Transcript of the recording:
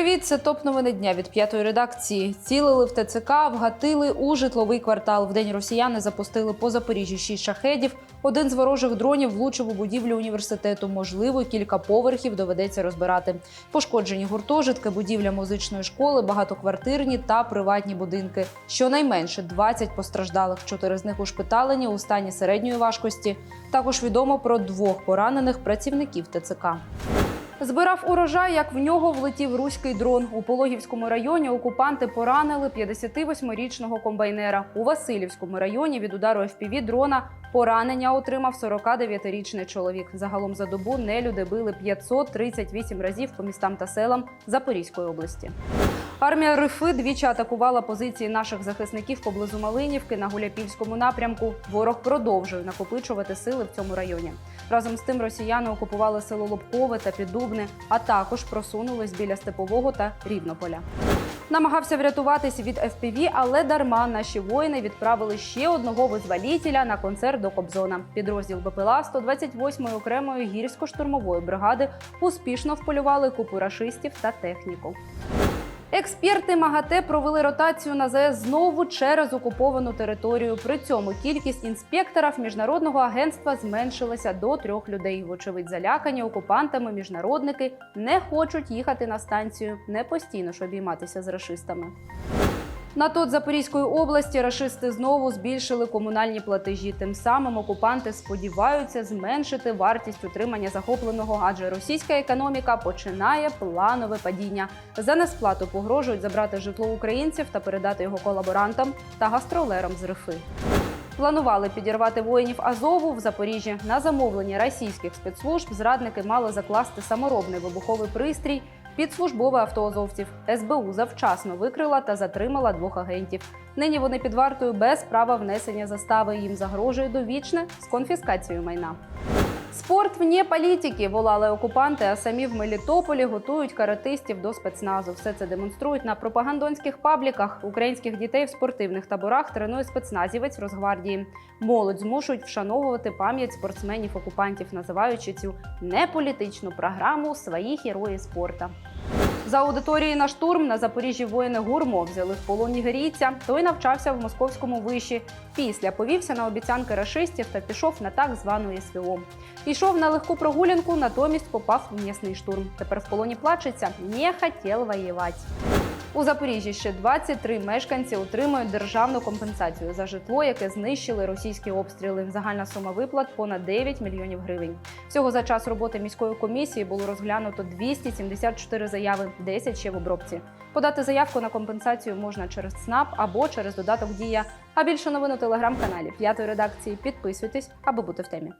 Привіт, це топ новини дня від п'ятої редакції. Цілили в ТЦК, вгатили у житловий квартал. В день росіяни запустили по Запоріжжі шість шахедів. Один з ворожих дронів влучив у будівлю університету. Можливо, кілька поверхів доведеться розбирати. Пошкоджені гуртожитки, будівля музичної школи, багатоквартирні та приватні будинки. Щонайменше 20 постраждалих. Чотири з них ушпиталені у стані середньої важкості. Також відомо про двох поранених працівників ТЦК. Збирав урожай, як в нього влетів руський дрон. У Пологівському районі окупанти поранили 58-річного комбайнера. У Васильівському районі від удару FPV дрона поранення отримав 49-річний чоловік. Загалом за добу нелюди били 538 разів по містам та селам Запорізької області. Армія РФ двічі атакувала позиції наших захисників поблизу Малинівки на Гуляпівському напрямку. Ворог продовжує накопичувати сили в цьому районі. Разом з тим росіяни окупували село Лобкове та Піддубне, а також просунулись біля Степового та Рівнополя. Намагався врятуватись від FPV, але дарма наші воїни відправили ще одного визволітеля на концерт до Кобзона. Підрозділ БПЛА 128-ї окремої гірсько-штурмової бригади успішно вполювали купу рашистів та техніку. Експерти МАГАТЕ провели ротацію на ЗС знову через окуповану територію. При цьому кількість інспекторів міжнародного агентства зменшилася до трьох людей. Вочевидь, залякані окупантами міжнародники не хочуть їхати на станцію, не постійно ж обійматися з рашистами. На тот Запорізької області рашисти знову збільшили комунальні платежі. Тим самим окупанти сподіваються зменшити вартість утримання захопленого, адже російська економіка починає планове падіння. За несплату погрожують забрати житло українців та передати його колаборантам та гастролерам з РФ. Планували підірвати воїнів Азову в Запоріжжі. На замовлення російських спецслужб зрадники мали закласти саморобний вибуховий пристрій під службове авто азовців. СБУ завчасно викрила та затримала двох агентів. Нині вони під вартою без права внесення застави. Їм загрожує довічне з конфіскацією майна. Спорт вне політики волали окупанти, а самі в Мелітополі готують каратистів до спецназу. Все це демонструють на пропагандонських пабліках. Українських дітей в спортивних таборах тренує спецназівець Росгвардії. Молодь змушують вшановувати пам'ять спортсменів-окупантів, називаючи цю неполітичну програму свої герої спорта. За аудиторії на штурм на Запоріжжі воїни гурмо взяли в полон нігерійця. Той навчався в московському виші. Після повівся на обіцянки рашистів та пішов на так звану СВО. Пішов на легку прогулянку, натомість попав в м'ясний штурм. Тепер в полоні плачеться, не хотів воювати. У Запоріжжі ще 23 мешканці отримують державну компенсацію за житло, яке знищили російські обстріли. Загальна сума виплат понад 9 мільйонів гривень. Всього за час роботи міської комісії було розглянуто 274 заяви, 10 ще в обробці. Подати заявку на компенсацію можна через ЦНАП або через додаток Дія. А більше новин у телеграм-каналі п'ятої редакції. Підписуйтесь, аби бути в темі.